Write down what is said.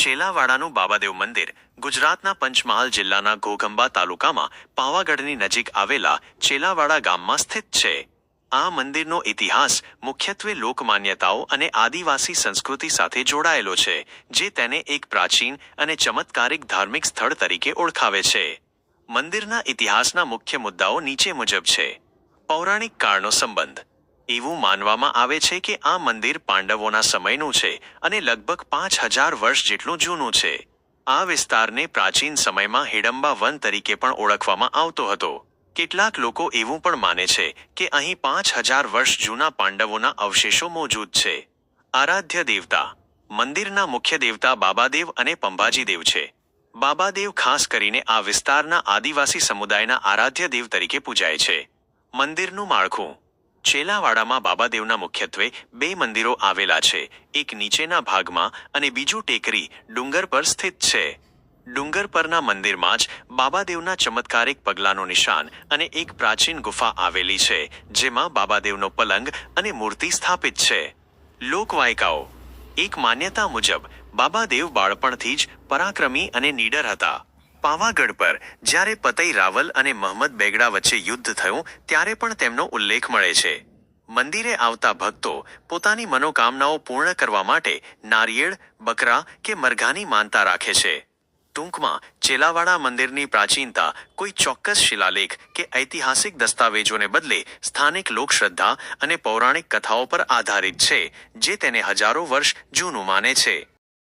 છેલાવાડાનું બાબાદેવ મંદિર ગુજરાતના પંચમહાલ જિલ્લાના ઘોઘંબા તાલુકામાં પાવાગઢની નજીક આવેલા છેલાવાડા ગામમાં સ્થિત છે. આ મંદિરનો ઇતિહાસ મુખ્યત્વે લોકમાન્યતાઓ અને આદિવાસી સંસ્કૃતિ સાથે જોડાયેલો છે, જે તેને એક પ્રાચીન અને ચમત્કારિક ધાર્મિક સ્થળ તરીકે ઓળખાવે છે. મંદિરના ઇતિહાસના મુખ્ય મુદ્દાઓ નીચે મુજબ છે. પૌરાણિક કાળનો સંબંધ એવું માનવામાં આવે છે કે આ મંદિર પાંડવોના સમયનું છે અને લગભગ પાંચ હજાર વર્ષ જેટલું જૂનું છે. આ વિસ્તારને પ્રાચીન સમયમાં હિડમ્બા વન તરીકે પણ ઓળખવામાં આવતો હતો. કેટલાક લોકો એવું પણ માને છે કે અહીં પાંચ હજાર વર્ષ જૂના પાંડવોના અવશેષો મોજૂદ છે. આરાધ્ય દેવતા. મંદિરના મુખ્ય દેવતા બાબાદેવ અને પંભાજીદેવ છે. બાબાદેવ ખાસ કરીને આ વિસ્તારના આદિવાસી સમુદાયના આરાધ્ય દેવ તરીકે પૂજાય છે. મંદિરનું માળખું. છેલાવાડામાં બાબાદેવના મુખ્યત્વે બે મંદિરો આવેલા છે. એક નીચેના ભાગમાં અને બીજું ટેકરી ડુંગર પર સ્થિત છે. ડુંગર પરના મંદિરમાં જ બાબાદેવના ચમત્કારિક પગલાંનું નિશાન અને એક પ્રાચીન ગુફા આવેલી છે, જેમાં બાબાદેવનો પલંગ અને મૂર્તિ સ્થાપિત છે. લોકવાયકાઓ. એક માન્યતા મુજબ, બાબાદેવ બાળપણથી જ પરાક્રમી અને નીડર હતા. પાવાગઢ પર જ્યારે પતઈ રાવલ અને મહંમદ બેગડા વચ્ચે યુદ્ધ થયું, ત્યારે પણ તેમનો ઉલ્લેખ મળે છે. મંદિરે આવતા ભક્તો પોતાની મનોકામનાઓ પૂર્ણ કરવા માટે નારિયેળ, બકરા કે મરઘાની માનતા રાખે છે. ટૂંકમાં, ચેલાવાડા મંદિરની પ્રાચીનતા કોઈ ચોક્કસ શિલાલેખ કે ઐતિહાસિક દસ્તાવેજોને બદલે સ્થાનિક લોકશ્રદ્ધા અને પૌરાણિક કથાઓ પર આધારિત છે, જે તેને હજારો વર્ષ જૂનું માને છે.